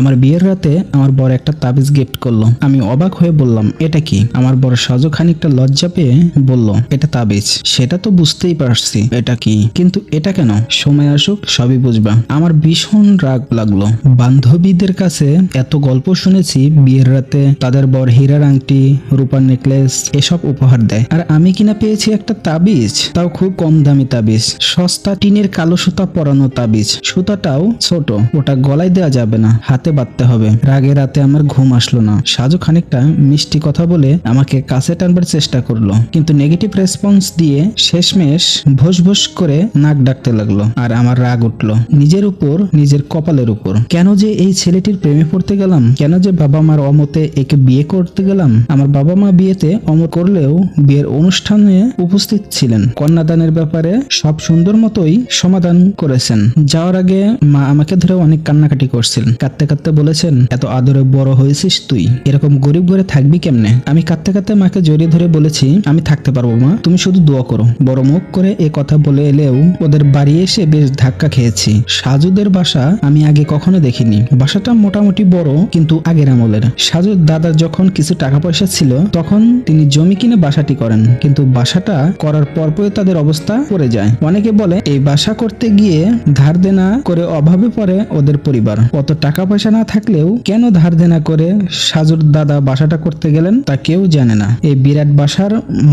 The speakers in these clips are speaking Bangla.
আমার বিয়ের রাতে আমার বর একটা তাবিজ গিফট করল। আমি অবাক হয়ে বললাম, এটা কি? আমার বর সাজু খানিকটা লজ্জা পেয়ে বলল, এটা তাবিজ। সেটা তো বুঝতেই পারছি। এটা কি? কিন্তু এটা কেন? সময় আসুক, সবই বুঝবা। আমার ভীষণ রাগ লাগল। বান্ধবীদের কাছে এত গল্প শুনেছি বিয়ের রাতে। তাদের বর হীরার আংটি, রূপার নেকলেস, এসব উপহার দেয়। আর আমি কিনা পেয়েছি একটা তাবিজ। তাও খুব কম দামি তাবিজ। সস্তা টিনের কালো সুতা পরানো তাবিজ। সুতাটাও ছোট। ওটা গলায় দেওয়া যাবে না। হাতে বাঁধতে হবে। রাগে রাতে আমার ঘুম আসলো না। সাজু খানিকটা মিষ্টি কথা বলে আমাকে কাছে টানবার চেষ্টা করল। কিন্তু নেগেটিভ রেসপন্স দিয়ে শেষমেশ ভোস ভোস করে নাক ডাকতে লাগল আর আমার রাগ উঠল। নিজের উপর, নিজের কপালের উপর। কেন যে এই ছেলেটির প্রেমে পড়তে গেলাম? কেন যে বাবা মার অমতে একে বিয়ে করতে গেলাম? আমার বাবা মা বিয়েতে অমত করলেও বিয়ের অনুষ্ঠানে উপস্থিত ছিলেন। কন্যাদানের ব্যাপারে সব সুন্দর মতোই সমাধান করেছেন। যাওয়ার আগে মা আমাকে ধরে অনেক কান্নাকাটি করছিলেন কাঁদতে কাঁদতে বলেছেন, এত আদরে বড় হয়েছিস তুই, এরকম গরিব ঘরে থাকবি কেমনে? আমি কাঁদতে কাঁদতে মাকে জড়িয়ে ধরে বলেছি, আমি থাকতে পারব মা, তুমি শুধু দোয়া করো। বড় মুখ করে এ কথা বলে এলেও ওদের বাড়ি এসে বেশ ধাক্কা খেয়েছি। সাজুদের বাসা আমি আগে কখনো দেখিনি। বাসাটা মোটামুটি বড়, কিন্তু আগের আমলের। সাজুর দাদার যখন কিছু টাকা পয়সা ছিল, তখন তিনি জমি কিনে বাসাটি করেন। কিন্তু বাসাটা করার পরপরই তাদের অবস্থা পড়ে যায়। অনেকে বলে, এই বাসা করতে গিয়ে ধার দেনা করে অভাবে পড়ে ওদের পরিবার। অত টাকা পয়সা না থাকলেও কেন ধার দেনা করে সাজুর দাদা বাসাটা করতে গেলেন তা কেউ জানে না। এই বিরাট বাসার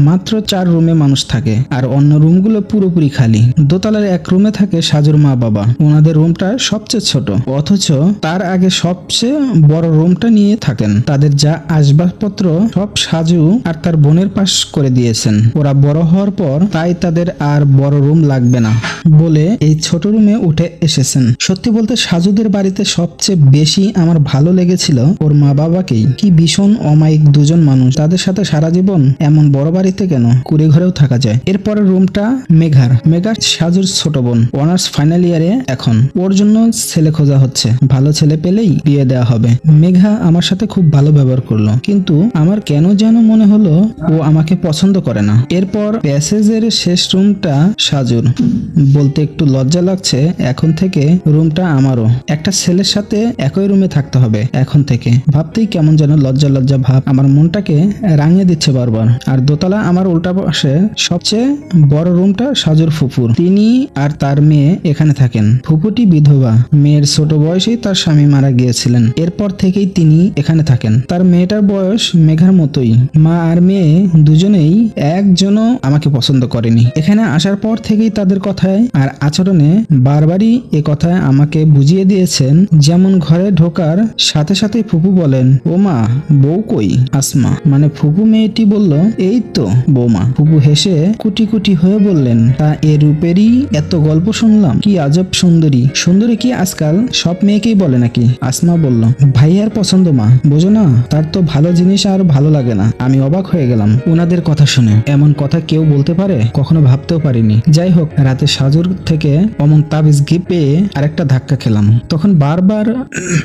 মাত্র চার রুমে মানুষ থাকে আর অন্য রুমগুলো পুরোপুরি খালি। দোতলার এক রুমে থাকে সাজুর মা বাবা। ওনাদের রুমটা সবচেয়ে ছোট। অথচ তার আগে সবচেয়ে বড় রুমটা নিয়ে থাকেন। তাদের যা আসবাবপত্র সব সাজু আর তার বোনের পাশ করে দিয়েছেন। ওরা বড় হওয়ার পর তাই তাদের আর বড় রুম লাগবে না বলে এই ছোট রুমে উঠে এসেছেন। সত্যি বলতে সাজুদের বাড়িতে সবচেয়ে বেশি আমার ভালো লেগেছিল ওর মা বাবাকেই। কি ভীষণ অমায়িক দুজন মানুষ। তাদের সাথে সারা জীবন এমন বড় বাড়িতে কেন? কুড়ে ঘরেও থাকা যায়। এরপরে রুমটা মেঘার। মেঘা সাজুর ছোট বোন। অনার্স ফাইনাল ইয়ারে এখন। ওর জন্য ছেলে খোঁজা হচ্ছে। ভালো ছেলে পেলেই বিয়ে দেওয়া হবে। মেঘা আমার সাথে খুব ভালো ব্যবহার করল। কিন্তু আমার কেন যেন মনে হলো ও আমাকে পছন্দ করে না। এরপর প্যাসেজের শেষ রুমটা সাজুর। বলতে একটু লজ্জা লাগছে এখন থেকে রুমটা আমারও। একটা ছেলের সাথে একই রুমে থাকতে হবে, এখন থেকে। ভাবতেই কেমন যেন লজ্জা লজ্জা ভাব আমার মনটাকে রাঙিয়ে দিচ্ছে বারবার। আর দোতলা আমার উল্টা পাশে সবচেয়ে বড় রুমটা সাজুর ফুপুর। তিনি আর তার মেয়ে এখানে থাকেন। ফুপুটি বিধবা। মেয়ের ছোট বয়সেই তার স্বামী মারা গিয়েছিলেন। এরপর থেকেই তিনি এখানে থাকেন। তার মেয়েটার বয়স মেঘার মতোই। মা আর মেয়ে দুজনেই একজনও আমাকে পছন্দ করেনি। এখানে আসার পর থেকেই তাদের কথায় আর আচরণে বারবারই এ কথায় আমাকে বুঝিয়ে দিয়েছেন, যেমন ঘরে ঢোকার সাথে সাথে ফুপু বলেন ও মা বউ কই? আসমা। মানে ফুপু মেয়েটি বলল, এই তো, বৌমা। ফুপু হেসে কুটি কুটি হয়ে বললেন, তা এ রূপেরই এত গল্প শুনলাম? কি আজব সুন্দরী। সুন্দরী কি আজকাল সব মেয়েকেই বলে নাকি? আসমা বলল, ভাইয়ার পছন্দ মা। বোঝো না, তার তো ভালো জিনিস আর ভালো লাগে না। আমি অবাক হয়ে গেলাম ওনাদের কথা শুনে। এমন কথা কেউ বলতে পারে? কখনো ভাবতেও পারিনি। যাই হোক, রাতে সাজুর থেকে অমন তাবিজ গিফট পেয়ে আরেকটা ধাক্কা খেলাম। তখন বারবার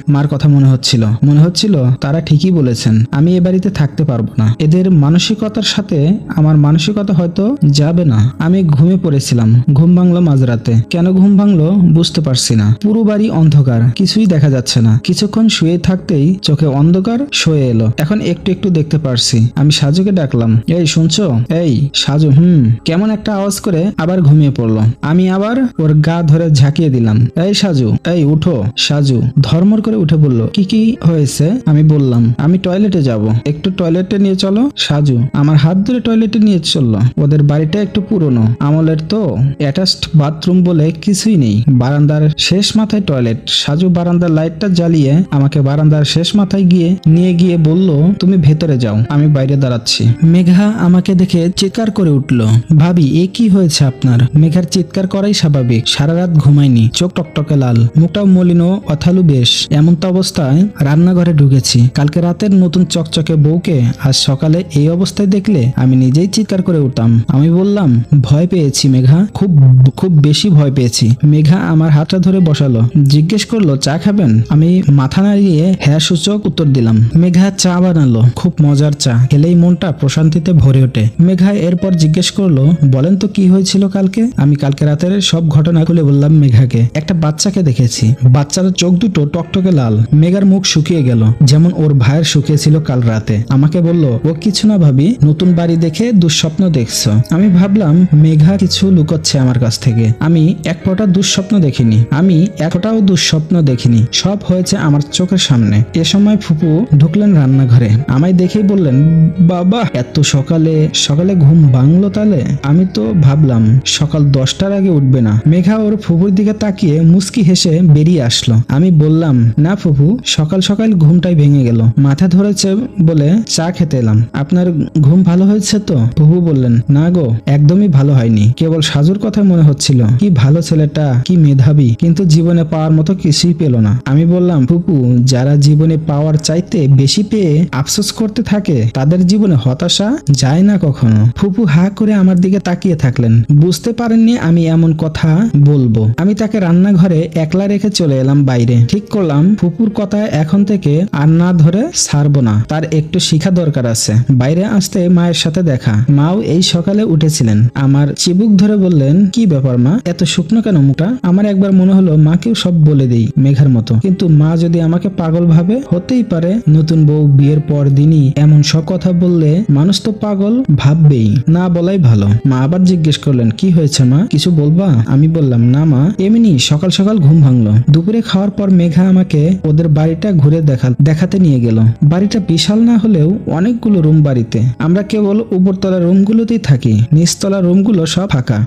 মার কথা মনে হচ্ছিল। মনে হচ্ছিল তারা ঠিকই বলেছেন, আমি এ বাড়িতে থাকতে পারব না। এদের মানসিকতার সাথে আমার মানসিকতা হয়তো যাবে না। আমি ঘুমে পড়েছিলাম, ঘুম ভাঙলো মাঝরাতে। কেন ঘুম ভাঙলো বুঝতে পারছি না। পুরো বাড়ি অন্ধকার, কিছুই দেখা যাচ্ছে না। কিছুক্ষণ শুয়ে থাকতেই চোখে অন্ধকার সয়ে এলো। এখন একটু একটু দেখতে পারছি। আমি সাজুকে ডাকলাম, এই, শুনছো? এই, সাজু, হুম। কেমন একটা আওয়াজ করে আবার ঘুমিয়ে পড়ল। আমি আবার ওর গা ধরে ঝাঁকিয়ে দিলাম, এই, সাজু, এই, উঠো, সাজু ধর্মর করে উঠে বলল, কি কি হয়েছে? আমি বললাম, আমি টয়লেটে যাব। একটু টয়লেটে নিয়ে চলো, সাজু। আমার হাত ধরে টয়লেটে নিয়ে চলল। ওদের বাড়িটা একটু পুরনো। আমলের তো অ্যাটাচড বাথরুম বলে কিছুই নেই। বারান্দার শেষ মাথায় টয়লেট সাজু বারান্দার লাইটটা জ্বালিয়ে আমাকে বারান্দার শেষ মাথায় গিয়ে নিয়ে গিয়ে বলল, তুমি ভেতরে যাও। আমি বাইরে দাঁড়াচ্ছি। মেঘা আমাকে দেখে চিৎকার করে উঠল, ভাবি, এ কি হয়েছে আপনার? মেঘার চিৎকার করাই স্বাভাবিক। সারা রাত ঘুমায়নি। চোখ টকটকে লাল। মুখটাও মলিন অথালু বেশ। এমন তো অবস্থায় রান্নাঘরে ঢুকেছি। কালকে রাতের নতুন চকচকে বউকে আজ সকালে এই অবস্থায় দেখলে আমি নিজেই চিৎকার করে উঠতাম। আমি বললাম, ভয় পেয়েছি মেঘা, খুব খুব বেশি ভয় পেয়েছি। মেঘা আমার হাতটা ধরে বসালো, জিজ্ঞেস করল, চা খাবেন? আমি মাথা নাড়িয়ে হ্যাঁ সূচক উত্তর দিলাম, মেঘা চা বানালো, খুব মজার চা, খেলেই মনটা প্রশান্তিতে ভরে ওঠে। মেঘা এরপর জিজ্ঞেস করল, বলেন তো কি হয়েছিল কালকে? আমি কালকে রাতের সব ঘটনা খুলে বললাম মেঘাকে, একটা বাচ্চাকে দেখেছি। বাচ্চার চোখ দুটো টকটকে লাল। মেঘার মুখ শুকিয়ে গেল। যেমন ওর ভাইয়ের শুকিয়েছিল কাল রাতে। আমাকে বলল, ও কিছু না ভাবি, নতুন বাড়ি দেখে দুঃস্বপ্ন দেখছ। আমি ভাবলাম, মেঘা কিছু লুকোচ্ছে আমার কাছ থেকে। আমি এক ফোঁটা দুঃস্বপ্ন দেখিনি। আমি এক ফোঁটাও দুঃস্বপ্ন দেখিনি। সব হয়েছে আমার চোখের সামনে। এ সময় ফুপু ঢুকলেন রান্নাঘরে। আমায় দেখেই বললেন, বাবা, এত সকালে সকালে ঘুম ভাঙলো তাহলে আমি তো ভাবলাম, সকাল দশটার আগে উঠবে না। মেঘা ওর ফুপুর দিকে তাকিয়ে মুস্কি হেসে বেরিয়ে আসলো। আমি বললাম না ফুপু সকাল সকাল ঘুমটাই ভেঙে গেল। মাথা ধরেছে বলে চা খেতে এলাম। আপনার ঘুম ভালো হয়েছে তো? ফুপু বললেন, না গো, একদমই ভালো হয়নি। কেবল সাজুর কথা মনে হচ্ছিল। কি ভালো ছেলেটা, কি মেধাবী। কিন্তু জীবনে পাওয়ার মতো কিছুই পেল না। আমি বললাম ফুপু যারা জীবনে পাওয়ার চাইতে বেশি পেয়ে আফসোস করতে থাকে, তাদের জীবনে হতাশা যায় না কখনো? ফুপু হা করে আমার দিকে তাকিয়ে থাকলেন। বুঝতে পারেননি আমি এমন কথা বলব। আমি তাকে রান্নাঘরে একলা রেখে চলে এলাম বাইরে। ঠিক করলাম ফুপুর কথা এখন থেকে আর না ধরে ছাড়বো না। তার একটু শিখা দরকার আছে। বাইরে আসতে মায়ের সাথে দেখা। মাও এই সকালে উঠেছিলেন। আমার চিবুক ধরে বললেন, কি ব্যাপার মা? এত শুকনো কেন মুখটা? আমার একবার মনে হলো, মাকেও সব বলে দেই মেঘার মতো। কিন্তু মা যদি আমাকে পাগল ভাবে, হতেই পারে। নতুন বউ বিয়ের পর দিনই এমন সব কথা বললে মানুষ তো পাগল ভাববেই। না বলাই ভালো। মা আবার জিজ্ঞেস করলেন, কি হয়েছে মা? কিছু বলবা? আমি বললাম, না মা, এমনি সকাল সকাল ঘুম ভাঙলো। দুপুরে খাওয়ার পর মেঘা আমাকে ওদের বাড়িটা ঘুরে দেখা, দেখাতে নিয়ে গেল। বাড়িটা বিশাল না হলেও অনেকগুলো রুম বাড়িতে। আমরা কেবল উপরতলা রুমগুলোতেই থাকি, নিচতলা রুমগুলো সব ফাঁকা।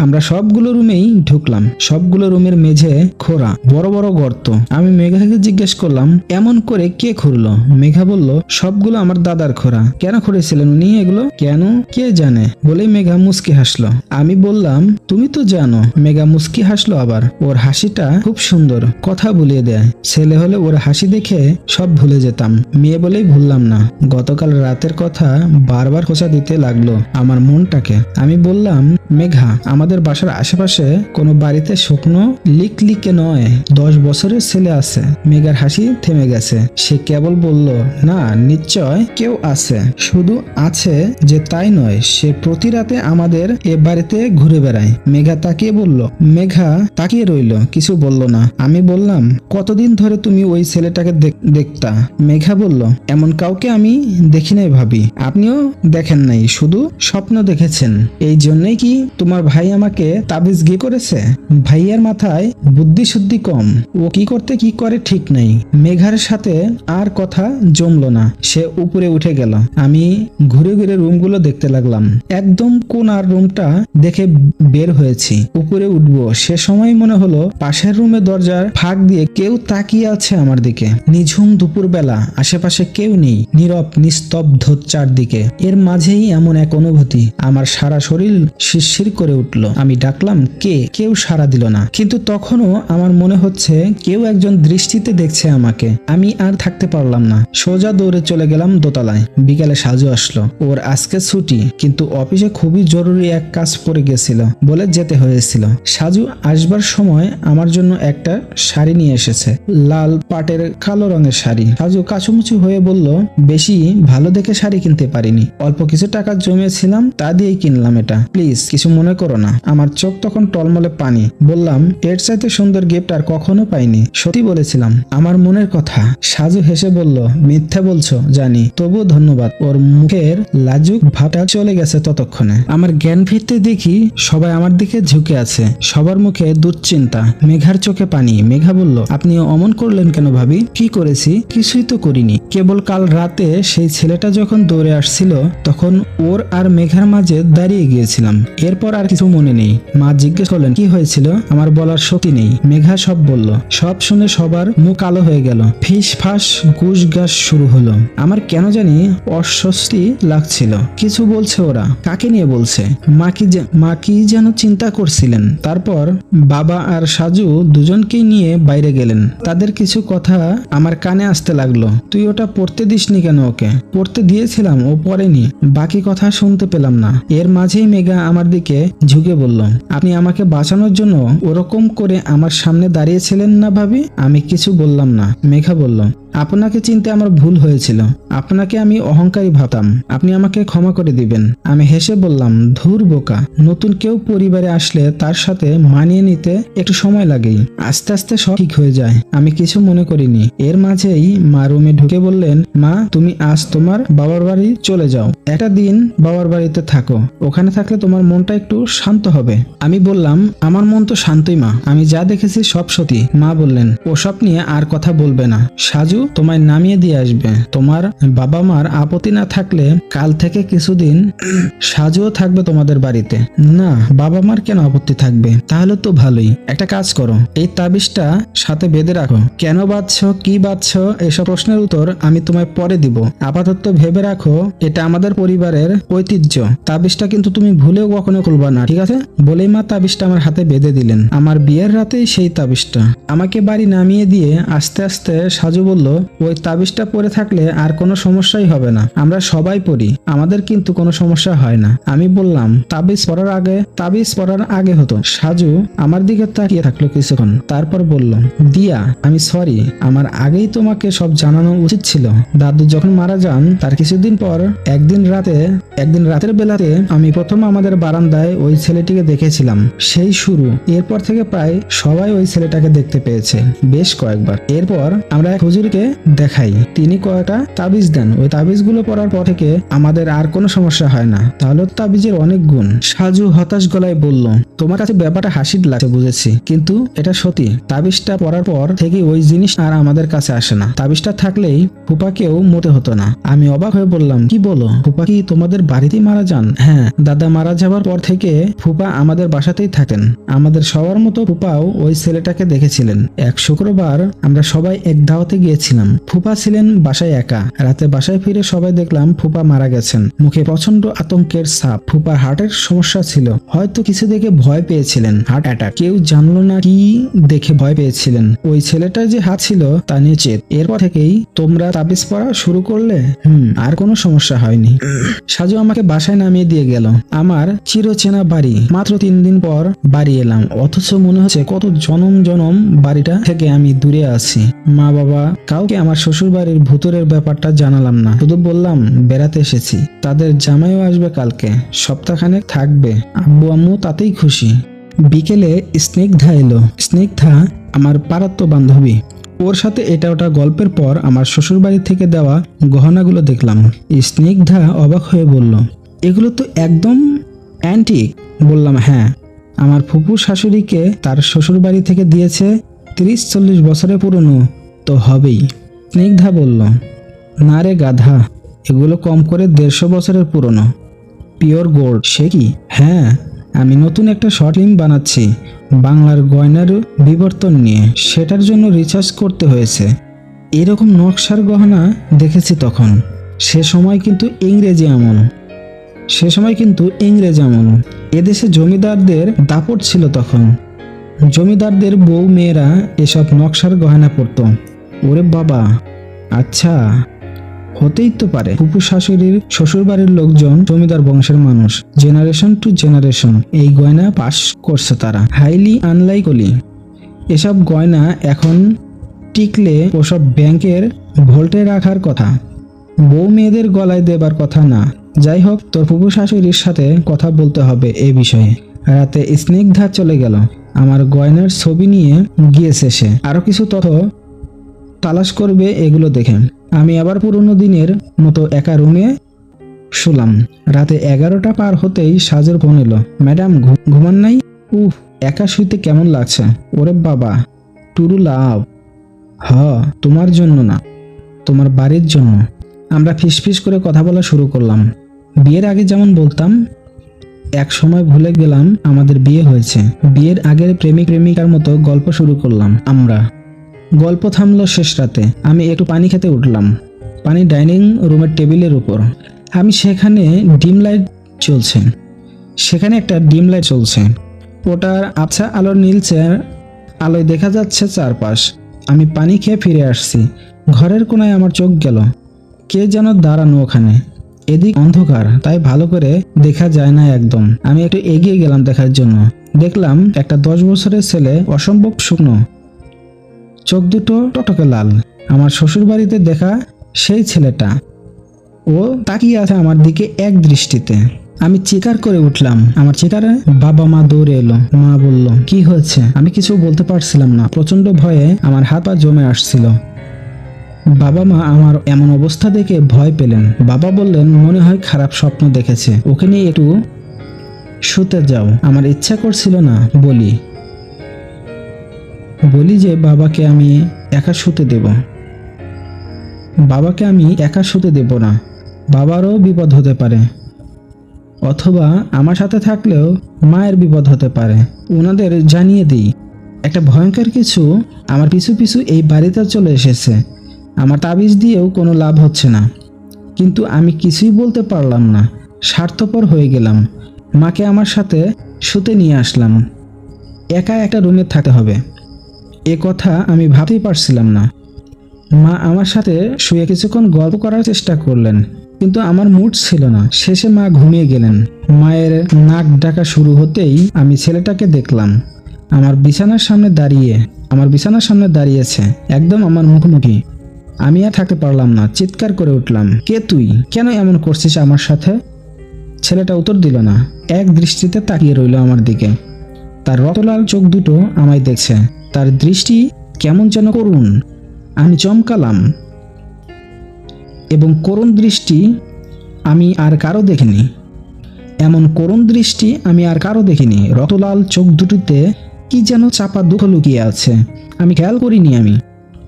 আমরা সবগুলো রুমেই ঢুকলাম। সবগুলো রুমের মেঝে খোরা, বড় বড় গর্ত। আমি মেঘাকে জিজ্ঞেস করলাম, এমন করে কে খুঁড়লো? মেঘা বলল, সবগুলো আমার দাদার খোরা। কেন খুঁড়েছিলেন উনি এগুলো? কেন? কে জানে? বলেই মেঘা মুস্কি হাসলো। আমি বললাম, তুমি তো জানো। মেঘা মুস্কি হাসলো আবার। ওর হাসিটা খুব সুন্দর, কথা ভুলিয়ে দেয়। ছেলে হলে ওর হাসি দেখে সব ভুলে যেতাম। মেয়ে বলেই ভুললাম না। গতকাল রাতের কথা বারবার খোঁচা দিতে লাগল আমার মনটাকে। আমি বললাম, মেঘা, আমাদের বাসার আশেপাশে কোনো বাড়িতে শুকনো লিক লিকে নয়, দশ বছরের ছেলে আছে। মেঘার হাসি থেমে গেছে। সে কেবল বলল, না, নিশ্চয় কেউ আছে। শুধু আছে যে তাই নয়, সে প্রতি রাতে আমাদের এ বাড়িতে ঘুরে বেড়ায়। মেঘা তাকিয়ে বলল, মেঘা, তাকিয়ে রইল, কিছু বলল না। আমি বললাম, কতদিন ধরে তুমি ওই ছেলেটাকে দেখ- দেখতা? মেঘা বলল, এমন কাউকে আমি দেখি নাই ভাবি। আপনিও দেখেন নাই, শুধু স্বপ্ন দেখেছেন। এই জন্যই কি তোমার ভাই আমাকে তাবিজ গিয়ে করেছে। ভাইয়ার মাথায় বুদ্ধি শুদ্ধি কম। ও কি করতে কি করে ঠিক নেই। মেঘার সাথে আর কথা জমলো না। সে উপরে উঠে গেল। আমি ঘুরে ঘুরে রুমগুলো দেখতে লাগলাম। একদম কোনার রুমটা দেখে বের হয়েছি। উপরে উঠবো। সে সময় মনে হলো পাশের রুমে দরজার ফাঁক দিয়ে কেউ তাকিয়ে আছে আমার দিকে। নিঝুম দুপুরবেলা। আশেপাশে কেউ নেই। নীরব, নিস্তব্ধ চারদিকে। এর মাঝেই এমন এক অনুভূতি। আমার সারা শরীর শিরশির করে উঠল। আমি ডাকলাম, কে? কেউ সাড়া দিল না। কিন্তু তখনও আমার মনে হচ্ছে কেউ একজন দৃষ্টিতে দেখছে আমাকে। আমি আর থাকতে পারলাম না। সোজা দৌড়ে চলে গেলাম দোতলায়। বিকালে সাজু আসলো। ওর আজকে ছুটি, কিন্তু অফিসে খুবই জরুরি এক কাজ পড়ে গেছিল বলে যেতে হয়েছিল। সাজু আসবার সময় আমার জন্য একটা শাড়ি নিয়ে এসেছে। লাল পাটের কালো রঙের শাড়ি। সাজু কাছুমুচু হয়ে বলল, বেশি ভালো দেখে শাড়ি কিনতে পারিনি। অল্প কিছু টাকা জমিয়েছিলাম, তা দিয়েই কিনলাম এটা। প্লিজ, কিছু মনে করো না। আমার চোখ তখন টলমলে পানি। বললাম, এর চাইতে সুন্দর গিফট আর কখনো পাইনি। সত্যি বলেছিলাম, আমার মনের কথা। সাজু হেসে বলল, মিথ্যা বলছো, জানি। তবুও ধন্যবাদ। ওর মুখের লাজুক ভাবটা চলে গেছে ততক্ষণে। আমার জ্ঞান ফিরতে দেখি, সবাই আমার দিকে ঝুঁকে আছে। সবার মুখে দুশ্চিন্তা, মেঘার চোখে পানি। মেঘা বলল, আপনি অমন করলেন কেন ভাবি? কি করেছি? কিছুই তো করিনি। কেবল কাল রাতে সেই ছেলেটা যখন দৌড়ে আসছিল, তখন ওর আর মেঘার মাঝে দাঁড়িয়ে গিয়েছিলাম। এরপর আর কিছু মনে নেই। মা জিজ্ঞেস করলেন, কি হয়েছিল? আমার বলার শক্তি নেই। মেঘা সব বলল। সব শুনে সবার মুখ কালো হয়ে গেল। ফিস ফাস, গুস গাছ শুরু হলো। আমার কেন জানি অস্বস্তি লাগছিল। কিছু বলছে ওরা। কাকে নিয়ে বলছে? মা মা কি যেন চিন্তা করছিলেন। তারপর বাবা আর সাজু দুজনকেই নিয়ে বাইরে গেলেন। তাদের কিছু কথা আমার কানে আসতে লাগল। তুই ওটা পড়তে দিসনি কেন ওকে? পড়তে দিয়েছিলাম, ও পড়েনি। বাকি কথা শুনতে পেলাম না। এর মাঝেই মেঘা আমার দিকে ঝুঁকে বলল আপনি আমাকে বাঁচানোর জন্য ওরকম করে আমার সামনে দাঁড়িয়েছিলেন না ভাবি? আমি কিছু বললাম না। মেঘা বলল আপনাকে চিনতে আমার ভুল হয়েছিল। আপনাকে আমি অহংকারী ভাবতাম। আপনি আমাকে ক্ষমা করে দিবেন। আমি হেসে বললাম, ধুর বোকা, নতুন কেউ পরিবারে আসলে তার সাথে মানিয়ে নিতে একটু সময় লাগেই। আস্তে আস্তে সব ঠিক হয়ে যায়। আমি কিছু মনে করিনি। এর মাঝেই মা রুমে ঢুকে বললেন, মা, তুমি আজ তোমার বাবার বাড়ি চলে যাও। একটা দিন বাবার বাড়িতে থাকো। ওখানে থাকলে তোমার মনটা একটু শান্ত হবে। আমি বললাম, আমার মন তো শান্তই মা। আমি যা দেখেছি সব সত্যি। মা বললেন, ওসব নিয়ে আর কথা বলবে না। সাজু তোমায় নামিয়ে দিয়ে আসবে। তোমার বাবা মার আপত্তি না থাকলে কাল থেকে কিছুদিন সাজুও থাকবে তোমাদের বাড়িতে। না বাবা মার কেন আপত্তি থাকবে? তাহলে তো ভালোই। একটা কাজ করো, এই তাবিজটা সাথে বেঁধে রাখো। কেন বাঁধছ, কি বাঁধছ, এসব প্রশ্নের উত্তর আমি তোমায় পরে দিব। আপাতত ভেবে রাখো, এটা আমাদের পরিবারের ঐতিহ্য। তাবিজটা কিন্তু তুমি ভুলেও কখনো খুলবা না, ঠিক আছে? বলেই মা তাবিজটা আমার হাতে বেঁধে দিলেন। আমার বিয়ের রাতেই সেই তাবিজটা। আমাকে বাড়ি নামিয়ে দিয়ে আস্তে আস্তে সাজু বলল ওই তাবিজটা পরে থাকলে আর কোনো সমস্যাই হবে না। আমরা সবাই পড়ি, আমাদের কিন্তু কোনো সমস্যা হয় না। আমি বললাম, তাবিজ পরার আগে, তাবিজ পরার আগে হতো। সাজু আমার দিকে তাকিয়ে থাকল কিছুক্ষণ, তারপর বলল, দিয়া, আমি সরি, আমার আগেই তোমাকে সব জানানো উচিত ছিল। দাদু যখন মারা যান, তার কিছুদিন পর একদিন রাতে, একদিন রাতের বেলাতে আমি প্রথম আমাদের বারান্দায় ওই ছেলেটিকে দেখেছিলাম। সেই শুরু। এরপর থেকে প্রায় সবাই ওই ছেলেটাকে দেখতে পেয়েছে, বেশ কয়েকবার। এরপর আমরা এক হুজুরকে দেখাই। তিনি কয়েকটা তাবিজ দেন। ওই তাবিজগুলো পড়ার পর থেকে আমাদের আর কোনো সমস্যা হয় না। তাহলে তাবিজের অনেক গুণ। সাজু হতাশ গলায় বলল, তোমার কাছে ব্যাপারটা হাসির লাগছে, বুঝেছি। কিন্তু এটা সত্যি। তাবিজটা পড়ার পর থেকে ওই জিনিস আর আমাদের কাছে আসে না। তাবিজটা থাকলেই ফুপাকেও মতে হতো না। আমি অবাক হয়ে বললাম, কি বলো? ফুপা কি তোমাদের বাড়িতেই মারা যান? হ্যাঁ দাদা মারা যাওয়ার পর থেকে ফুপা আমাদের বাসাতেই থাকেন। আমাদের সবার মতো ফুপাও ওই ছেলেটাকে দেখেছিলেন। এক শুক্রবার আমরা সবাই এক দাওয়াতে গিয়েছিলাম ফুপা ছিলেন বাসায় একা। রাতে বাসায় ফিরে সবাই দেখলাম ফুপা মারা গেছেন। মুখে প্রচণ্ড আতঙ্কের ছাপ। ফুপার হার্টের সমস্যা ছিল। হয়তো কিছু দেখে ভয় পেয়েছিলেন। Heart attack. কেউ জানলো না কি দেখে ভয় পেয়েছিলেন। ওই ছেলেটার যে হাত ছিল, তা নিচে এরপর থেকেই তোমরা তাবিজ পড়া শুরু করলে? হুম, আর কোনো সমস্যা হয়নি। সাজু আমাকে বাসায় নামিয়ে দিয়ে গেল। আমার চিরচেনা বাড়ি। মাত্র তিন দিন পর বাড়ি এলাম। অথচ মনে হচ্ছে কত জনম জনম বাড়িটা থেকে আমি দূরে আছি। মা বাবা কাউকে আমার শ্বশুর বাড়ির ভূতরের ব্যাপারটা জানালাম না। শুধু বললাম, বেড়াতে এসেছি। তাদের জামাইও আসবে কালকে। সপ্তাহখানেক থাকবে। আব্বু আম্মু তাতেই খুশি। বিকেলে স্নিগ্ধা এলো। স্নিগ্ধা আমার পারাত্য বান্ধবী। ওর সাথে এটা ওটা গল্পের পর আমার শ্বশুরবাড়ি থেকে দেওয়া গহনাগুলো দেখলাম। স্নিগ্ধা অবাক হয়ে বলল, এগুলো তো একদম অ্যান্টিক বললাম হ্যাঁ। আমার ফুপু শাশুড়িকে তার শ্বশুরবাড়ি থেকে দিয়েছে তিরিশ চল্লিশ বছরের পুরনো তো হবেই। স্নিগ্ধা বলল, না রে গাধা, এগুলো কম করে দেড়শো বছরের পুরনো। পিওর গোল্ড, সে কি? হ্যাঁ আমি নতুন একটা শর্ট ফিল্ম বানাচ্ছি, বাংলার গয়নার বিবর্তন নিয়ে। সেটার জন্য রিচার্জ করতে হয়েছে। এরকম নকশার গহনা দেখেছি তখন। সে সময় কিন্তু ইংরেজি আমল। সে সময় কিন্তু ইংরেজ আমল। এদেশে জমিদারদের দাপট ছিল তখন। জমিদারদের বউ মেয়েরা এসব নকশার গহনা পরত। ওরে বাবা আচ্ছা হতেই তো পারে। ফুপু শাশুড়ির শ্বশুরবাড়ির লোকজন জমিদার বংশের মানুষ। জেনারেশন টু জেনারেশন এই গয়না পাস করছে তারা। হাইলি আনলাইকলি এসব গয়না এখন টিকলে ওসব ব্যাংকের ভোল্টে রাখার কথা। বউ মেয়েদের গলায় দেবার কথা না। যাই হোক, তোর ফুপু শাশুড়ির সাথে কথা বলতে হবে এ বিষয়ে। রাতে স্নিগ্ধা চলে গেল। আমার গয়নার ছবি নিয়ে গিয়েছে সে। আরও কিছু তথ্য তালাশ করবে এগুলো দেখে। আমি আবার পুরনো দিনের মতো একা রুমে শুলাম। রাতে এগারোটা পার হতেই সাজের ফোন এলো। ম্যাডাম ঘুমান নাই? উফ, একা শুইতে কেমন লাগছে? ওরে বাবা টুরু লাভ। হ, তোমার জন্য না, তোমার বাড়ির জন্য। আমরা ফিসফিস করে কথা বলা শুরু করলাম। বিয়ের আগে যেমন বলতাম এক সময় ভুলে গেলাম আমাদের বিয়ে হয়েছে। বিয়ের আগের প্রেমিক প্রেমিকার মতো গল্প শুরু করলাম আমরা। গল্প থামলো শেষ রাতে। আমি একটু পানি খেতে উঠলাম। পানি ডাইনিং রুমের টেবিলের উপর। আমি সেখানে ডিম লাইট চলছে। সেখানে একটা ডিম লাইট চলছে। ওটার আবছা আলোর নীলছে আলোয় দেখা যাচ্ছে চারপাশ। আমি পানি খেয়ে ফিরে আসছি। ঘরের কোনায় আমার চোখ গেল। কে যেন দাঁড়ানো ওখানে। এদিক অন্ধকার, তাই ভালো করে দেখা যায় না একদম। আমি একটু এগিয়ে গেলাম দেখার জন্য। দেখলাম একটা দশ বছরের ছেলে অসম্ভব শুকনো। চোখ দুটো টটকে লাল। আমার শ্বশুর বাড়িতে দেখা সেই ছেলেটা। ও তাকিয়ে আছে আমার দিকে এক দৃষ্টিতে। আমি চিৎকার করে উঠলাম। আমার চিৎকারে বাবা মা দৌড়ে এলো। মা বলল, কি হয়েছে? আমি কিছু বলতে পারছিলাম না। প্রচণ্ড ভয়ে আমার হাত পা জমে আসছিল। বাবা মা আমার এমন অবস্থা দেখে ভয় পেলেন। বাবা বললেন, মনে হয় খারাপ স্বপ্ন দেখেছে। ওকে নিয়ে একটু শুতে যাও। আমার ইচ্ছা করছিল না, বলি। বলি যে, বাবাকে আমি একা শুতে দেব। বাবাকে আমি একা শুতে দেব না। বাবারও বিপদ হতে পারে। অথবা আমার সাথে থাকলেও মায়ের বিপদ হতে পারে। ওনাদের জানিয়ে দিই, একটা ভয়ঙ্কর কিছু আমার পিছু পিছু এই বাড়িতে চলে এসেছে। আমার তাবিজ দিয়েও কোনো লাভ হচ্ছে না। কিন্তু আমি কিছুই বলতে পারলাম না। স্বার্থপর হয়ে গেলাম। মাকে আমার সাথে শুতে নিয়ে আসলাম। একা একটা রুমে থাকতে হবে। এ কথা আমি ভাবতেই পারছিলাম না। মা আমার সাথে শুয়ে কিছুক্ষণ গল্প করার চেষ্টা করলেন। কিন্তু আমার মুড ছিল না। শেষে মা ঘুমিয়ে গেলেন। মায়ের নাক ডাকা শুরু হতেই আমি ছেলেটাকে দেখলাম। আমার বিছানার সামনে দাঁড়িয়ে, আমার বিছানার সামনে দাঁড়িয়েছে। একদম আমার মুখোমুখি। আমি আর থাকতে পারলাম না, চিৎকার করে উঠলাম। কে তুই? কেন এমন করছিস আমার সাথে? ছেলেটা উত্তর দিল না। এক দৃষ্টিতে তাকিয়ে রইল আমার দিকে। তার রতলাল চোখ দুটো আমায় দেখছে। তার দৃষ্টি কেমন যেন করুন আমি চমকালাম। এবং করুণ দৃষ্টি আমি আর কারও দেখিনি। এমন করুণ দৃষ্টি আমি আর কারও দেখিনি। রতলাল চোখ দুটিতে কি যেন চাপা দুঃখ লুকিয়ে আছে। আমি খেয়াল করিনি আমি।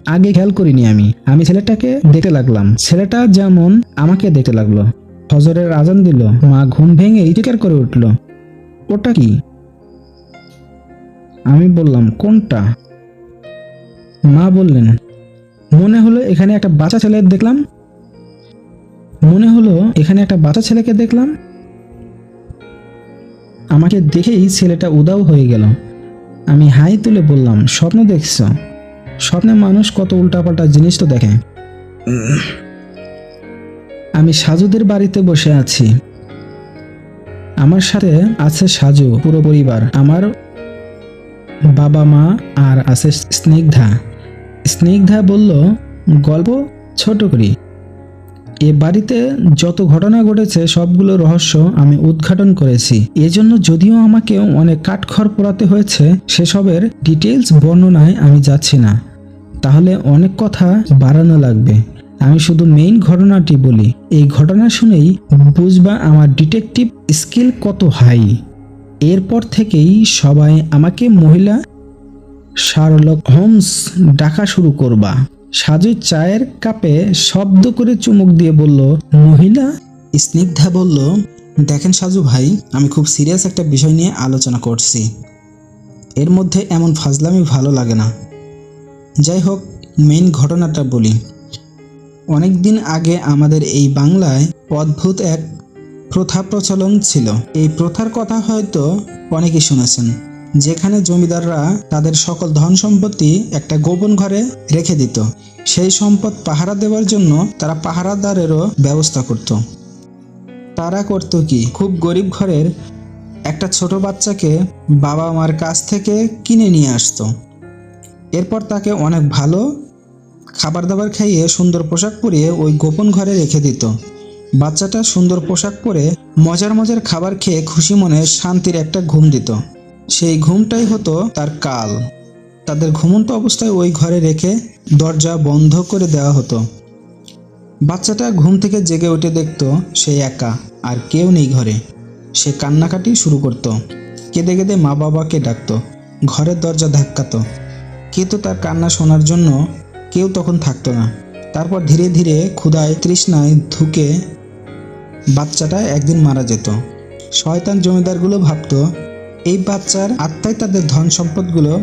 আগে খেয়াল করিনি আমি। আমি ছেলেটাকে দেখতে লাগলাম। ছেলেটা যেমন আমাকে দেখতে লাগল। ফজরের আজান দিল। মা ঘুম ভেঙে চিৎকার করে উঠল। ওটা কি? আমি বললাম, কোনটা? মা বললেন, মনে হলো এখানে একটা বাচ্চা ছেলে দেখলাম। মনে হলো এখানে একটা বাচ্চা ছেলেকে দেখলাম। আমাকে দেখেই ছেলেটা উদাও হয়ে গেল। আমি হাই তুলে বললাম, স্বপ্ন দেখছ? স্বপ্নে মানুষ কত উল্টাপাল্টা জিনিস তো দেখে। আমি সাজুদের বাড়িতে বসে আছি। আমার সাথে আছে সাজু, পুরো পরিবার। আমার বাবা মা আর আছে স্নিগ্ধা। স্নিগ্ধা বলল, গল্প ছোট করি। এ বাড়িতে যত ঘটনা ঘটেছে, সবগুলো রহস্য আমি উদ্ঘাটন করেছি। এজন্য যদিও আমাকে অনেক কাঠখড় পোড়াতে হয়েছে, সেসবের ডিটেলস বর্ণনায় আমি যাচ্ছি না। তাহলে অনেক কথা বাড়ানো লাগবে। আমি শুধু মেইন ঘটনাটি বলি। এই ঘটনা শুনেই বুঝবা আমার ডিটেকটিভ স্কিল কত হাই এরপর থেকেই সবাই আমাকে মহিলা শার্লক হোমস ডাকা শুরু করবা। সাজু চায়ের কাপে শব্দ করে চুমুক দিয়ে বলল, মহিলা? স্নিগ্ধা বলল, দেখেন সাজু ভাই, আমি খুব সিরিয়াস একটা বিষয় নিয়ে আলোচনা করছি। এর মধ্যে এমন ফাজলামি ভালো লাগে না। যাই হোক মেইন ঘটনাটা বলি। অনেক দিন আগে আমাদের এই বাংলায় অদ্ভুত এক প্রথা প্রচলন ছিল। এই প্রথার কথা হয়তো অনেকে শুনেছেন, যেখানে জমিদাররা তাদের সকল ধন সম্পত্তি একটা গোপন ঘরে রেখে দিত। সেই সম্পদ পাহারা দেওয়ার জন্য তারা পাহারাদারেরও ব্যবস্থা করত। তারা করতো কি, খুব গরিব ঘরের একটা ছোট বাচ্চাকে বাবা মার কাছ থেকে কিনে নিয়ে আসতো। এরপর তাকে অনেক ভালো খাবার দাবার খাইয়ে সুন্দর পোশাক পরিয়ে ওই গোপন ঘরে রেখে দিত। বাচ্চাটা সুন্দর পোশাক পরে মজার মজার খাবার খেয়ে খুশি মনে শান্তির একটা ঘুম দিত। সেই ঘুমটাই হতো তার কাল। তাদের ঘুমন্ত অবস্থায় ওই ঘরে রেখে দরজা বন্ধ করে দেওয়া হতো। বাচ্চাটা ঘুম থেকে জেগে উঠে দেখতো সে একা আর কেউ নেই ঘরে। সে কান্নাকাটি শুরু করত। কেঁদে কেঁদে মা বাবাকে ডাকতো। ঘরের দরজা ধাক্কাতো। কিন্তু তার কান্না শোনার জন্য কেউ তখন থাকতো না। তারপর ধীরে ধীরে ক্ষুধায় তৃষ্ণায় ধুকে বাচ্চাটা একদিন মারা যেত। শয়তান জমিদারগুলো ভাবতো, এই বাচ্চার আত্মায় তাদের ধন সম্পদগুলো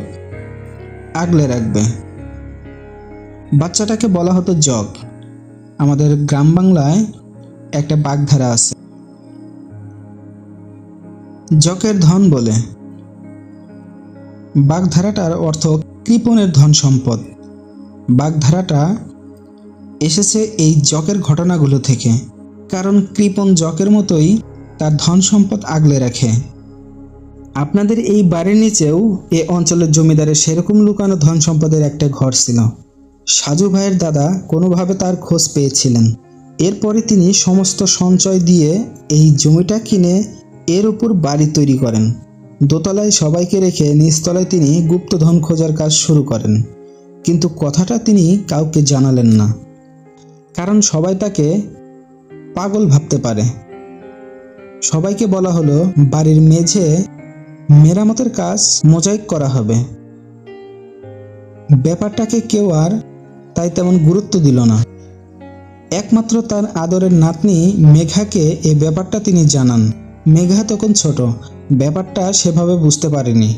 আগলে রাখবে। বাচ্চাটাকে বলা হতো জগ। আমাদের গ্রাম বাংলায় একটা বাগধারা আছে। জকের ধন বলে। বাগধারাটার অর্থ কৃপণের ধন সম্পদ। বাগধারাটা এসেছে এই জকের ঘটনাগুলো থেকে, কারণ কৃপণ জকের মতোই তার ধন সম্পদ আগলে রাখে। আপনাদের এই বাড়ির নিচেও এ অঞ্চলের জমিদারের সেরকম লুকানো ধন সম্পদের একটা ঘর ছিল। সাজু ভাইয়ের দাদা কোনোভাবে তার খোঁজ পেয়েছিলেন। এরপরে তিনি সমস্ত সঞ্চয় দিয়ে এই জমিটা কিনে এর উপর বাড়ি তৈরি করেন। দোতলায় সবাইকে রেখে নিচতলায় তিনি গুপ্তধন খোঁজার কাজ শুরু করেন। কিন্তু কথাটা তিনি কাউকে জানালেন না। কারণ সবাই তাকে পাগল ভাবতে পারে। সবাইকে বলা হলো, বাড়ির মেঝে মেরামতের কাজ মোজাইক করা হবে। ব্যাপারটাকে কেউ আর তাই তেমন গুরুত্ব দিল না। একমাত্র তার আদরের নাতনি মেঘাকে এ ব্যাপারটা তিনি জানান। মেঘা তখন ছোট ব্যাপারটা সেভাবে বুঝতে পারেনি।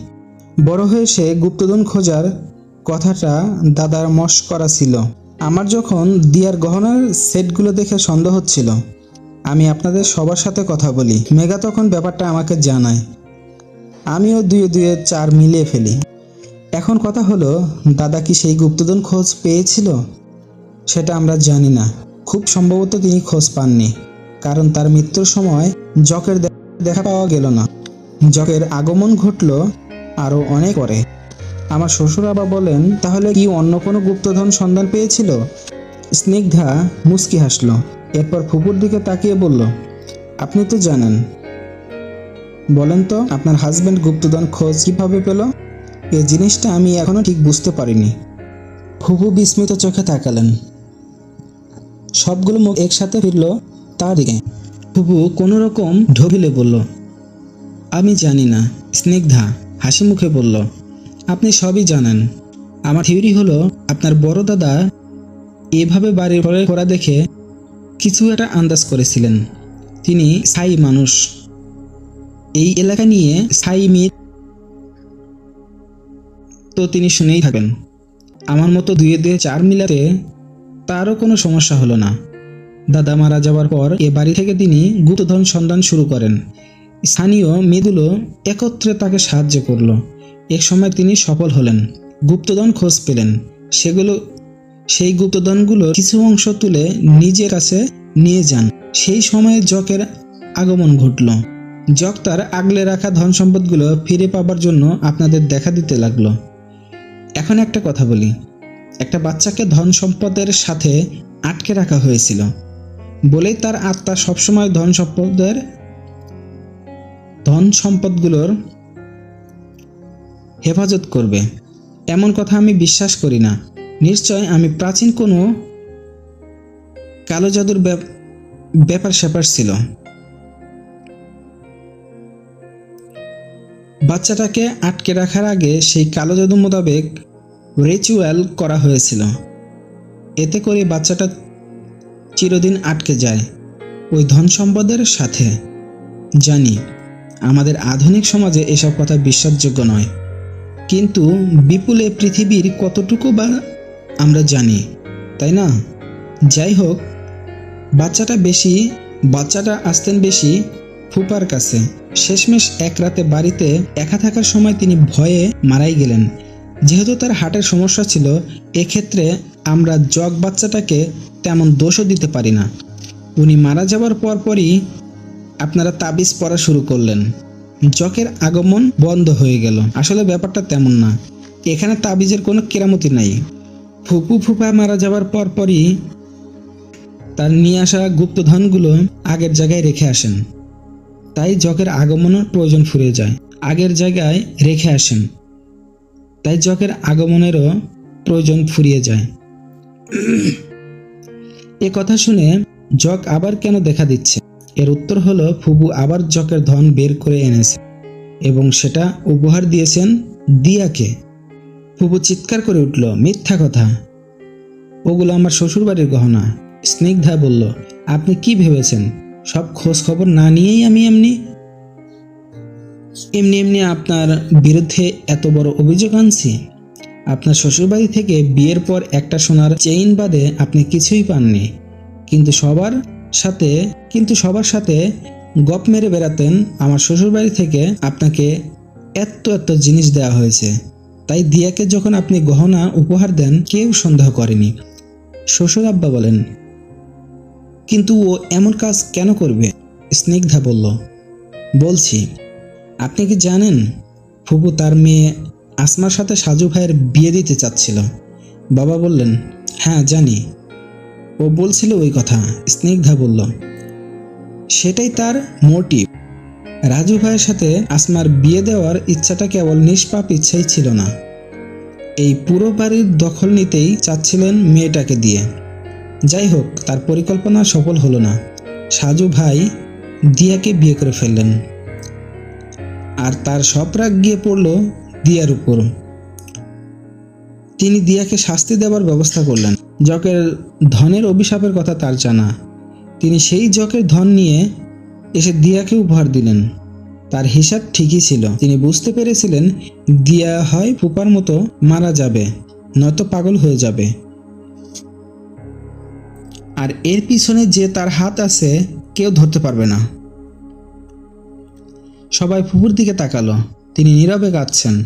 বড় হয়ে সে গুপ্তধন খোঁজার কথাটা দাদার মশ করা ছিল। আমার যখন দিয়ার গহনার সেটগুলো দেখে সন্দেহ হচ্ছিল, আমি আপনাদের সবার সাথে কথা বলি। মেঘা তখন ব্যাপারটা আমাকে জানায়। আমিও দুয়ে দুয়ে চার মিলিয়ে ফেলি। এখন কথা হলো, দাদা কি সেই গুপ্তধন খোঁজ পেয়েছিল? সেটা আমরা জানি না। খুব সম্ভবত তিনি খোঁজ পাননি, কারণ তার মৃত্যুর সময় জকের দেখা পাওয়া গেল না। জকের আগমন ঘটলো আরও অনেক পরে। আমার শ্বশুর বাবা বলেন, তাহলে কি অন্য কোনো গুপ্তধন সন্ধান পেয়েছিল? স্নিগ্ধা মুচকি হাসলো। এরপর ফুপুর দিকে তাকিয়ে বলল, আপনি তো জানেন। বলেন তো, আপনার হাজবেন্ড গুপ্তধন খোঁজ কীভাবে পেল? এই জিনিসটা আমি এখনও ঠিক বুঝতে পারিনি। ফুপু বিস্মিত চোখে তাকালেন। সবগুলো মুখ একসাথে ফিরল তার দিকে। ফুপু কোনো রকম ঢোকিলে বলল আমি জানি না। স্নিগ্ধা হাসি মুখে বলল, আপনি সবই জানেন। আমার থিওরি হলো, আপনার বড় দাদা এভাবে বাড়ির ঘরে করা দেখে কিছু একটা আন্দাজ করেছিলেন। তিনি স্থায়ী মানুষ। এই এলাকা নিয়ে সাই মিথ তো তিনি শুনেই থাকেন আমার মতো দুয়ে দুয়ে চার মিলাতে তারও কোনো সমস্যা হলো না। দাদা মারা যাওয়ার পর এ বাড়ি থেকে তিনি গুপ্তধন সন্ধান শুরু করেন। স্থানীয় মেয়েগুলো একত্রে তাকে সাহায্য করল। এক সময় তিনি সফল হলেন, গুপ্তধন খোঁজ পেলেন। সেগুলো সেই গুপ্তধনগুলো কিছু অংশ তুলে নিজের কাছে নিয়ে যান। সেই সময়ে জকের আগমন ঘটল। জক তার আগলে রাখা ধন সম্পদগুলো ফিরে পাবার জন্য আপনাদের দেখা দিতে লাগল। এখন একটা কথা বলি। একটা বাচ্চাকে ধন সম্পদের সাথে আটকে রাখা হয়েছিল। বলেই তার আত্মা সবসময় ধন সম্পদের ধন সম্পদগুলোর হেফাজত করবে। এমন কথা আমি বিশ্বাস করি না। নিশ্চয় আমি প্রাচীন কোনো কালো জাদুর ব্যাপ- ব্যাপার স্যাপার ছিল। বাচ্চাটাকে আটকে রাখার আগে সেই কালো জাদু মোতাবেক রিচুয়াল করা হয়েছিল। এতে করে বাচ্চাটা চিরদিন আটকে যায়। ওই ধন সম্পদের সাথে। জানি। আমাদের আধুনিক সমাজে এসব কথা বিশ্বাসযোগ্য নয়। কিন্তু বিপুলে পৃথিবীর কতটুকু বা আমরা জানি, তাই না? যাই হোক, বাচ্চাটা বেশি, বাচ্চাটা আসতেন বেশি ফুপার কাছে। শেষমেশ এক রাতে বাড়িতে একা থাকার সময় তিনি ভয়ে মারাই গেলেন। যেহেতু তার হার্টের সমস্যা ছিল, এক্ষেত্রে আমরা জগ বাচ্চাটাকে তেমন দোষও দিতে পারি না। উনি মারা যাওয়ার পরপরই আপনারা তাবিজ পড়া শুরু করলেন। জকের আগমন বন্ধ হয়ে গেল। আসলে ব্যাপারটা তেমন না। এখানে তাবিজের কোনো কেরামতি নাই। ফুপু ফুপা মারা যাওয়ার পরপরই তার নিয়ে আসা গুপ্তধনগুলো আগের জায়গায় রেখে আসেন। তাই জকের আগমনের প্রয়োজন ফুরিয়ে যায়। আগের জায়গায় রেখে আসেন। তাই জকের আগমনেরও প্রয়োজন ফুরিয়ে যায়। এ কথা শুনে জক আবার কেন দেখা দিচ্ছে? এর উত্তর হলো, ফুবু আবার জকের ধন বের করে এনেছে এবং সেটা উপহার দিয়েছেন দিয়াকে। ফুবু চিৎকার করে উঠল, মিথ্যা কথা। ওগুলো আমার শ্বশুরবাড়ির গহনা। স্নিগ্ধা বলল, আপনি কি ভেবেছেন? সব খোঁজ খবর না নিয়েই আমি এমনি? এমনি এমনি আপনার বিরুদ্ধে এত বড় অভিযোগ আনছি। আপনার শ্বশুরবাড়ি থেকে বিয়ের পর একটা সোনার চেইন বাদে আপনি কিছুই পাননি। কিন্তু সবার সাথে, কিন্তু সবার সাথে গপ মেরে বেড়াতেন আমার শ্বশুরবাড়ি থেকে আপনাকে এত এত জিনিস দেওয়া হয়েছে। তাই দিয়াকে যখন আপনি গহনা উপহার দেন, কেউ সন্দেহ করেনি। শ্বশুর আব্বা বলেন, কিন্তু ও এমন কাজ কেন করবে? স্নিগ্ধা বলল, বলছি, আপনি কি জানেন, ফুপু তার মেয়ে আসমার সাথে সাজু ভাইয়ের বিয়ে দিতে চাচ্ছিল? বাবা বললেন হ্যাঁ জানি। ও বলছিল ওই কথা। স্নিগ্ধা বলল, সেটাই তার মোটিভ। রাজু ভাইয়ের সাথে আসমার বিয়ে দেওয়ার ইচ্ছাটা কেবল নিষ্পাপ ইচ্ছাই ছিল না। এই পুরো বাড়ির দখল নিতেই চাচ্ছিলেন মেয়েটাকে দিয়ে। যাই হোক, তার পরিকল্পনা সফল হলো না। সাজু ভাই দিয়াকে বিয়ে করে ফেললেন। আর তার সব রাগ গিয়ে পড়ল দিয়ার উপর। তিনি দিয়াকে শাস্তি দেওয়ার ব্যবস্থা করলেন। জকের ধনের অভিশাপের কথা তার জানা। তিনি সেই জকের ধন নিয়ে এসে দিয়াকে উপহার দিলেন। তার হিসাব ঠিকই ছিল। তিনি বুঝতে পেরেছিলেন, দিয়া হয় ফুপার মতো মারা যাবে, নয়তো পাগল হয়ে যাবে। আর এর পিছনে যে তার হাত আছে, কেউ ধরতে পারবে না। সবাই ফুপুর দিকে তাকালো। তিনি নীরবে কাঁদছেন।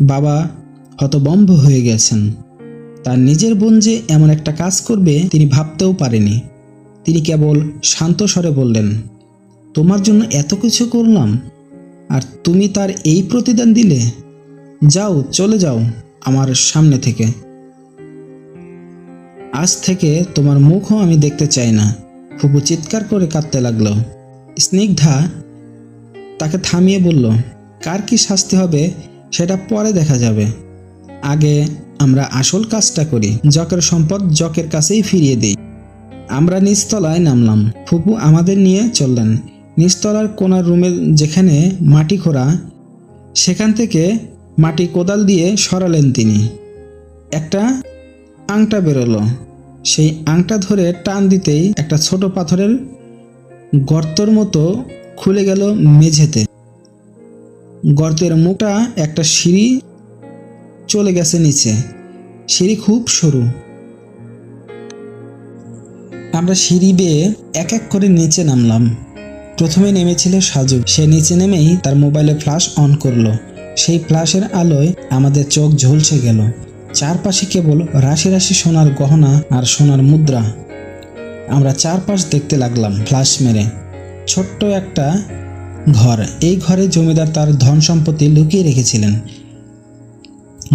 বাবা হতবম্ব হয়ে গেছেন। তার নিজের বোন যে এমন একটা কাজ করবে তিনি ভাবতেও পারেনি। তিনি কেবল শান্ত স্বরে বললেন, তোমার জন্য এত কিছু করলাম, আর তুমি তার এই প্রতিদান দিলে? যাও, চলে যাও আমার সামনে থেকে। আজ থেকে তোমার মুখও আমি দেখতে চাই না। ফুপু চিৎকার করে কাঁদতে লাগল। স্নিগ্ধা তাকে থামিয়ে বলল, কার কি শাস্তি হবে সেটা পরে দেখা যাবে। আগে আমরা আসল কাজটা করি জকের সম্পদ জকের কাছেই ফিরিয়ে দিই। আমরা নিচতলায় নামলাম। ফুপু আমাদের নিয়ে চললেন। নিচতলার কোনার রুমে যেখানে মাটি খোঁড়া, সেখান থেকে মাটি কোদাল দিয়ে সরালেন তিনি। একটা আংটা বেরোলো। সেই আংটা ধরে টান দিতেই একটা ছোট পাথরের গর্তর মতো খুলে গেল মেঝেতে। গর্তের মুখটা একটা সিঁড়ি চলে গেছে নিচে। সিঁড়ি খুব সরু। আমরা সিঁড়ি বেয়ে এক এক করে নিচে নামলাম। প্রথমে নেমেছিল সাজু। সে নিচে নেমেই তার মোবাইলে ফ্ল্যাশ অন করল। সেই ফ্ল্যাশের আলোয় আমাদের চোখ ঝলসে গেল। চারপাশে কেবল রাশি রাশি সোনার গহনা আর সোনার মুদ্রা। আমরা চারপাশ দেখতে লাগলাম ফ্ল্যাশ মেরে। ছোট্ট একটা ঘর। এই ঘরে জমিদার তার ধন সম্পত্তি লুকিয়ে রেখেছিলেন।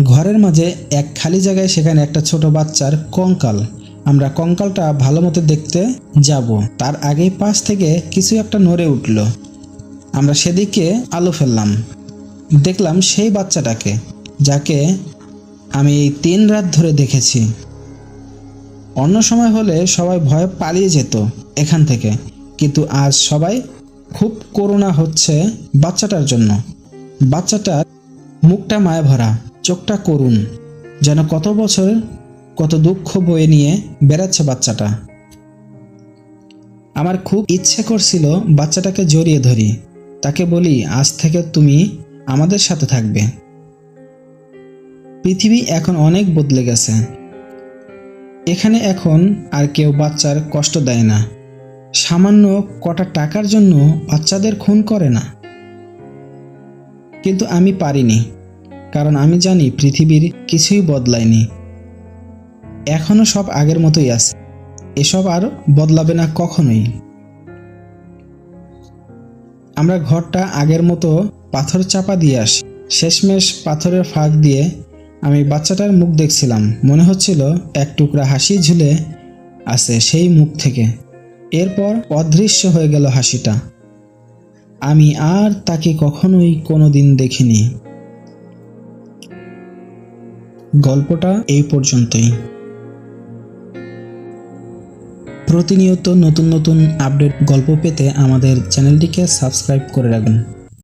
ঘরের মাঝে এক খালি জায়গায় সেখানে একটা ছোট বাচ্চার কঙ্কাল। আমরা কঙ্কালটা ভালো মতো দেখতে যাব। তার আগেই পাশ থেকে কিছু একটা নড়ে উঠল। আমরা সেদিকে আলো ফেললাম। দেখলাম সেই বাচ্চাটাকে, যাকে আমি তিন রাত ধরে দেখেছি। অন্য সময় হলে সবাই ভয়ে পালিয়ে যেত এখান থেকে। কিন্তু আজ সবাই খুব করুণা হচ্ছে বাচ্চাটার জন্য। বাচ্চাটার মুখটা মায়া ভরা চোখটা করুন, যেন কত বছর কত দুঃখ বয়ে নিয়ে বেড়াচ্ছে বাচ্চাটা। আমার খুব ইচ্ছে করছিল বাচ্চাটাকে জড়িয়ে ধরি। তাকে বলি, আজ থেকে তুমি আমাদের সাথে থাকবে। পৃথিবী এখন অনেক বদলে গেছে। এখানে এখন আর কেউ বাচ্চার কষ্ট দেয় না। সামান্য কটা টাকার জন্য বাচ্চাদের খুন করে না। কিন্তু আমি পারিনি। কারণ আমি জানি পৃথিবীর কিছুই বদলায়নি। এখনও সব আগের মতোই আছে। এসব আর বদলাবে না কখনোই। আমরা ঘরটা আগের মতো পাথর চাপা দিয়ে আসি। শেষমেশ পাথরের ফাঁক দিয়ে আমি বাচ্চাটার মুখ দেখছিলাম। মনে হচ্ছিল এক টুকরা হাসি ঝুলে আছে সেই মুখ থেকে। এরপর অদৃশ্য হয়ে গেল হাসিটা। আমি আর তাকে কখনোই কোনোদিন দেখিনি। গল্পটা এই পর্যন্তই। প্রতিনিয়ত নতুন নতুন আপডেট গল্প পেতে আমাদের চ্যানেলটিকে সাবস্ক্রাইব করে রাখুন।